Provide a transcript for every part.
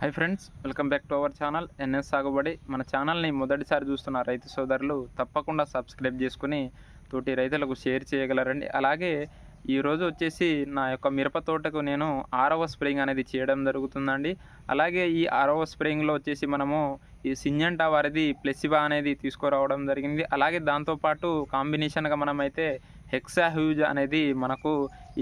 Hi friends welcome back to our channel NS Sagubadi మన ఛానల్ని మొదటిసారి చూస్తున్న రైతు సోదరులు తప్పకుండా సబ్స్క్రైబ్ చేసుకుని తోటి రైతులకు షేర్ చేయగలరండి. అలాగే ఈరోజు వచ్చేసి నా యొక్క మిరప తోటకు నేను ఆరవ స్ప్రేయింగ్ అనేది చేయడం జరుగుతుందండి. అలాగే ఈ ఆరవ స్ప్రేయింగ్లో వచ్చేసి మనము ఈ సింజంటా వారిది ప్లెసిబా అనేది తీసుకురావడం జరిగింది. అలాగే దాంతోపాటు కాంబినేషన్గా మనమైతే హెక్సా హ్యూజ్ అనేది మనకు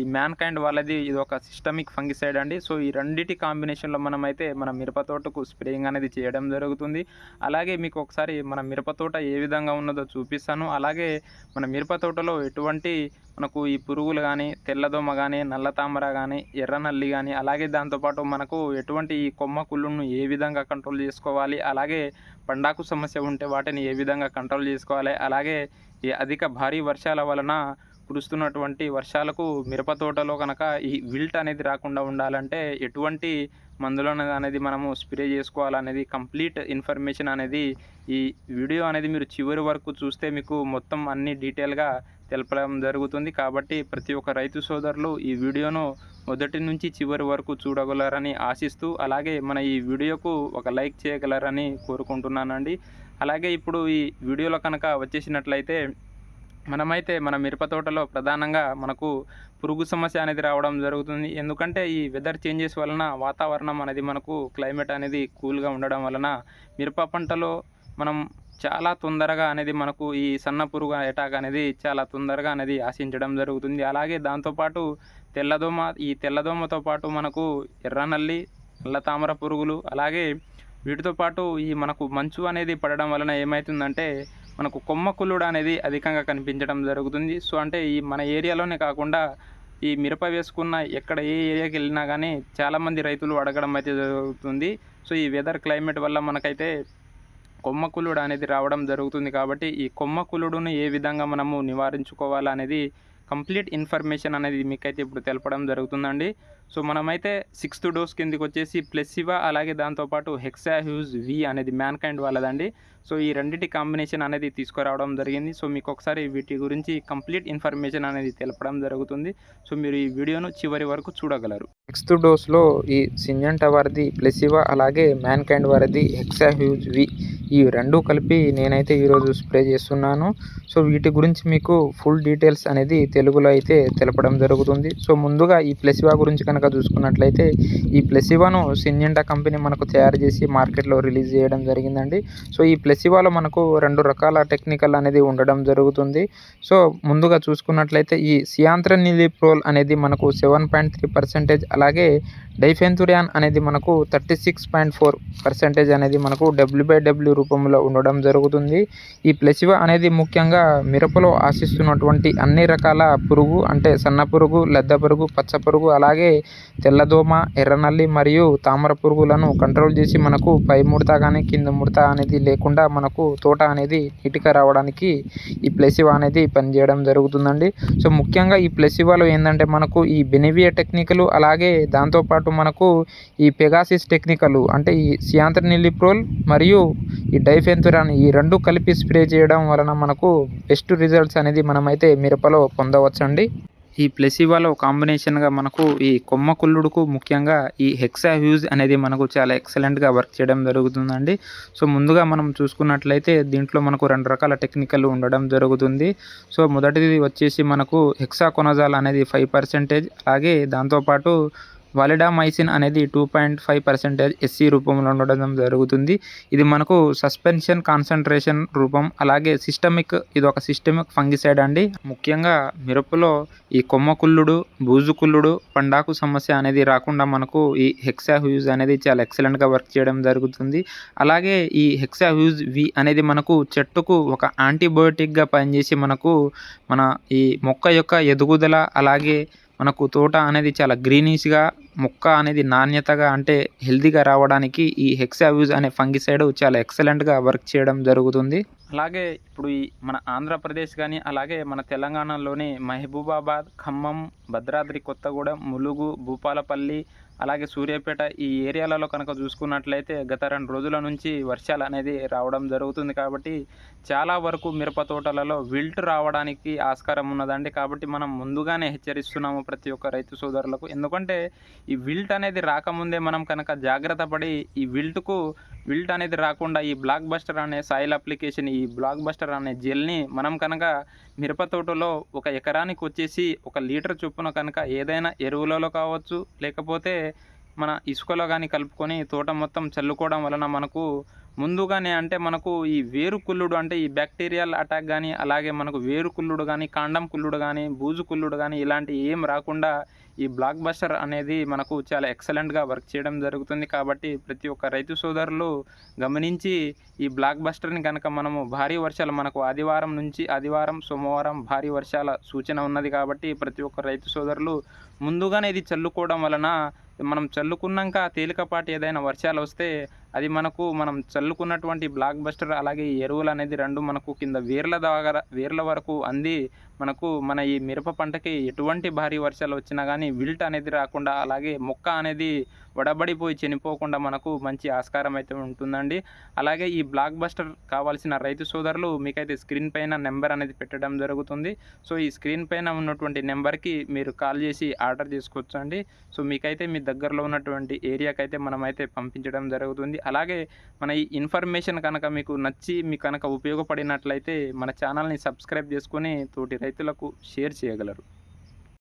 ఈ మ్యాన్ కైండ్ వాళ్ళది ఇది ఒక సిస్టమిక్ ఫంగిసైడ్ అండి. సో ఈ రెండిటి కాంబినేషన్లో మనమైతే మన మిరపతోటకు స్ప్రేయింగ్ అనేది చేయడం జరుగుతుంది. అలాగే మీకు ఒకసారి మన మిరపతోట ఏ విధంగా ఉన్నదో చూపిస్తాను. అలాగే మన మిరపతోటలో ఎటువంటి మనకు ఈ పురుగులు కానీ తెల్లదోమ కానీ నల్ల తామర కానీ ఎర్ర నల్లి కానీ అలాగే దాంతోపాటు మనకు ఎటువంటి ఈ కొమ్మ కుళ్ళును ఏ విధంగా కంట్రోల్ చేసుకోవాలి అలాగే పండాకు సమస్య ఉంటే వాటిని ఏ విధంగా కంట్రోల్ చేసుకోవాలి? అలాగే ఈ అధిక భారీ వర్షాల వలన కురుస్తున్నటువంటి వర్షాలకు మిరప తోటలో కనుక ఈ విల్ట్ అనేది రాకుండా ఉండాలంటే ఎటువంటి మందులు అనేది అనేది మనము స్ప్రే చేసుకోవాలనేది కంప్లీట్ ఇన్ఫర్మేషన్ అనేది ఈ వీడియో అనేది మీరు చివరి వరకు చూస్తే మీకు మొత్తం అన్ని డీటెయిల్గా తెలపడం జరుగుతుంది. కాబట్టి ప్రతి ఒక్క రైతు సోదరులు ఈ వీడియోను మొదటి నుంచి చివరి వరకు చూడగలరని ఆశిస్తూ అలాగే మన ఈ వీడియోకు ఒక లైక్ చేయగలరని కోరుకుంటున్నానండి. అలాగే ఇప్పుడు ఈ వీడియోలో కనుక వచ్చేసినట్లయితే మనమైతే మన మిరప తోటలో ప్రధానంగా మనకు పురుగు సమస్య అనేది రావడం జరుగుతుంది. ఎందుకంటే ఈ వెదర్ చేంజెస్ వలన వాతావరణం అనేది మనకు క్లైమేట్ అనేది కూల్గా ఉండడం వలన మిరప పంటలో మనం చాలా తొందరగా అనేది మనకు ఈ సన్న పురుగు అటాక్ అనేది చాలా తొందరగా అనేది ఆశించడం జరుగుతుంది. అలాగే దాంతోపాటు తెల్లదోమ ఈ తెల్లదోమతో పాటు మనకు ఎర్రనల్లి నల్ల తామర పురుగులు అలాగే వీటితో పాటు ఈ మనకు మంచు అనేది పడడం వలన ఏమవుతుందంటే మనకు కొమ్మ కుల్లుడు అనేది అధికంగా కనిపించడం జరుగుతుంది. సో అంటే ఈ మన ఏరియాలోనే కాకుండా ఈ మిరప వేసుకున్న ఎక్కడ ఏ ఏరియాకి వెళ్ళినా కానీ చాలామంది రైతులు అడగడం అయితే జరుగుతుంది. సో ఈ వెదర్ క్లైమేట్ వల్ల మనకైతే కొమ్మకులుడు అనేది రావడం జరుగుతుంది కాబట్టి ఈ కొమ్మకులుడును ఏ విధంగా మనము నివారించుకోవాలనేది కంప్లీట్ ఇన్ఫర్మేషన్ అనేది మీకైతే ఇప్పుడు తెలపడం జరుగుతుందండి. సో మనమైతే సిక్స్త్ డోస్ కిందకి వచ్చేసి ప్లెసివా అలాగే దాంతోపాటు హెక్సా హ్యూజ్ వి అనేది మ్యాన్ కైండ్ వాళ్ళదండి. సో ఈ రెండింటి కాంబినేషన్ అనేది తీసుకురావడం జరిగింది. సో మీకు ఒకసారి వీటి గురించి కంప్లీట్ ఇన్ఫర్మేషన్ అనేది తెలపడం జరుగుతుంది. సో మీరు ఈ వీడియోను చివరి వరకు చూడగలరు. సిక్స్త్ డోస్లో ఈ సింజంటా వారిది ప్లెసివా అలాగే మ్యాన్ కైండ్ వారిది హెక్సా హ్యూజ్ వి ఈ రెండు కలిపి నేనైతే ఈరోజు స్ప్రే చేస్తున్నాను. సో వీటి గురించి మీకు ఫుల్ డీటెయిల్స్ అనేది తెలుగులో అయితే తెలపడం జరుగుతుంది. సో ముందుగా ఈ ప్లెసివా గురించి కనుక చూసుకున్నట్లయితే ఈ ప్లెసివాను సింజెంటా కంపెనీ మనకు తయారు చేసి మార్కెట్లో రిలీజ్ చేయడం జరిగిందండి. సో ఈ ప్లెసివాలో మనకు రెండు రకాల టెక్నికల్ అనేది ఉండడం జరుగుతుంది. సో ముందుగా చూసుకున్నట్లయితే ఈ సియాంత్ర సియాంత్రనిలిప్రోల్ అనేది మనకు సెవెన్ పాయింట్ త్రీ పర్సెంటేజ్ అలాగే డైఫెన్తురియాన్ అనేది మనకు thirty six point four percentage అనేది మనకు డబ్ల్యూ బై డబ్ల్యూ రూపంలో ఉండడం జరుగుతుంది. ఈ ప్లెసివా అనేది ముఖ్యంగా మిరపలో ఆశిస్తున్నటువంటి అన్ని రకాల పురుగు అంటే సన్న పురుగు లద్ద పురుగు పచ్చ పురుగు అలాగే తెల్లదోమ ఎర్రనల్లి మరియు తామర పురుగులను కంట్రోల్ చేసి మనకు పై ముడత కానీ కింద ముడత అనేది లేకుండా మనకు తోట అనేది నీట్గా రావడానికి ఈ ప్లెసివా అనేది పనిచేయడం జరుగుతుందండి. సో ముఖ్యంగా ఈ ప్లెసివాలో ఏంటంటే మనకు ఈ బెనివియా టెక్నికలు అలాగే దాంతోపాటు మనకు ఈ పెగాసిస్ టెక్నికలు అంటే ఈ సియాంత్రనిలిప్రోల్ మరియు ఈ డైఫెంతురాన్ ఈ రెండు కలిపి స్ప్రే చేయడం వలన మనకు బెస్ట్ రిజల్ట్స్ అనేది మనమైతే మిరపలో పొందవచ్చండి. ఈ ప్లెసివాలో కాంబినేషన్గా మనకు ఈ కొమ్మ కుల్లుడుకు ముఖ్యంగా ఈ హెక్సా హ్యూజ్ అనేది మనకు చాలా ఎక్సలెంట్గా వర్క్ చేయడం జరుగుతుందండి. సో ముందుగా మనం చూసుకున్నట్లయితే దీంట్లో మనకు రెండు రకాల టెక్నికల్ ఉండడం జరుగుతుంది. సో మొదటిది వచ్చేసి మనకు హెక్సా కొనజాల్ అనేది ఫైవ్ పర్సెంటేజ్ అలాగే దాంతోపాటు వాలిడామైసిన్ అనేది two point five percentage SC రూపంలో ఉండడం జరుగుతుంది. ఇది మనకు సస్పెన్షన్ కాన్సన్ట్రేషన్ రూపం అలాగే సిస్టమిక్ ఇది ఒక సిస్టమిక్ ఫంగిసైడ్ అండి. ముఖ్యంగా మిరపలో ఈ కొమ్మ కుల్లుడు బూజు కుల్లుడు పండాకు సమస్య అనేది రాకుండా మనకు ఈ హెక్సా హ్యూజ్ అనేది చాలా ఎక్సలెంట్గా వర్క్ చేయడం జరుగుతుంది. అలాగే ఈ హెక్సా హ్యూజ్ వి అనేది మనకు చెట్టుకు ఒక యాంటీబయోటిక్గా పనిచేసి మనకు మన ఈ మొక్క యొక్క ఎదుగుదల అలాగే మనకు తోట అనేది చాలా గ్రీనిష్గా మొక్క అనేది నాణ్యతగా అంటే హెల్తీగా రావడానికి ఈ హెక్సావ్యూజ్ అనే ఫంగిసైడ్ చాలా ఎక్సలెంట్గా వర్క్ చేయడం జరుగుతుంది. అలాగే ఇప్పుడు ఈ మన ఆంధ్రప్రదేశ్ కానీ అలాగే మన తెలంగాణలోని మహబూబాబాద్ ఖమ్మం భద్రాద్రి కొత్తగూడెం ములుగు భూపాలపల్లి అలాగే సూర్యాపేట ఈ ఏరియాలలో కనుక చూసుకున్నట్లయితే గత రెండు రోజుల నుంచి వర్షాలు అనేది రావడం జరుగుతుంది కాబట్టి చాలా వరకు మిరప తోటలలో విల్ట్ రావడానికి ఆస్కారం ఉన్నదండి. కాబట్టి మనం ముందుగానే హెచ్చరిస్తున్నాము ప్రతి ఒక్క రైతు సోదరులకు. ఎందుకంటే ఈ విల్ట్ అనేది రాకముందే మనం కనుక జాగ్రత్త పడి ఈ విల్ట్కు విల్ట్ అనేది రాకుండా ఈ బ్లాక్ బస్టర్ అనే సాయిల్ అప్లికేషన్ ఈ బ్లాక్ బస్టర్ అనే జెల్ని మనం కనుక మిరప తోటలో ఒక ఎకరానికి వచ్చేసి ఒక లీటర్ చొప్పున కనుక ఏదైనా ఎరువులలో కావచ్చు లేకపోతే మన ఇసుకలో కానీ కలుపుకొని తోట మొత్తం చల్లుకోవడం వలన మనకు ముందుగానే అంటే మనకు ఈ వేరు కుళ్ళుడు అంటే ఈ బ్యాక్టీరియల్ అటాక్ కానీ అలాగే మనకు వేరు కుళ్ళుడు కానీ కాండం కుళ్ళుడు కానీ బూజు కుళ్ళుడు కానీ ఇలాంటి ఏం రాకుండా ఈ బ్లాక్ బస్టర్ అనేది మనకు చాలా ఎక్సలెంట్గా వర్క్ చేయడం జరుగుతుంది. కాబట్టి ప్రతి ఒక్క రైతు సోదరులు గమనించి ఈ బ్లాక్ బస్టర్ని కనుక మనము భారీ వర్షాలు మనకు ఆదివారం నుంచి ఆదివారం సోమవారం భారీ వర్షాల సూచన ఉన్నది కాబట్టి ప్రతి ఒక్క రైతు సోదరులు ముందుగానే ఇది చల్లుకోవడం వలన మనం చల్లుకున్నాక తేలికపాటి ఏదైనా వర్షాలు వస్తే అది మనకు మనం చల్లుకున్నటువంటి బ్లాక్ బస్టర్ అలాగే ఎరువులు అనేది రెండు మనకు కింద వేర్ల దగ్గర వేర్ల వరకు అంది మనకు మన ఈ మిరప పంటకి ఎటువంటి భారీ వర్షాలు వచ్చినా కానీ విల్ట్ అనేది రాకుండా అలాగే మొక్క అనేది వడబడిపోయి చనిపోకుండా మనకు మంచి ఆస్కారం అయితే ఉంటుందండి. అలాగే ఈ బ్లాక్ బస్టర్ కావాల్సిన రైతు సోదరులు మీకైతే స్క్రీన్ పైన నెంబర్ అనేది పెట్టడం జరుగుతుంది. సో ఈ స్క్రీన్ పైన ఉన్నటువంటి నెంబర్కి మీరు కాల్ చేసి ఆర్డర్ చేసుకోవచ్చు అండి సో మీకైతే మీ దగ్గరలో ఉన్నటువంటి ఏరియాకి అయితే మనమైతే పంపించడం జరుగుతుంది. అలాగే మన ఈ ఇన్ఫర్మేషన్ కనుక మీకు నచ్చి మీకు కనుక ఉపయోగపడినట్లయితే మన ఛానల్ని సబ్స్క్రైబ్ చేసుకొని తోటి రైతులకు షేర్ చేయగలరు.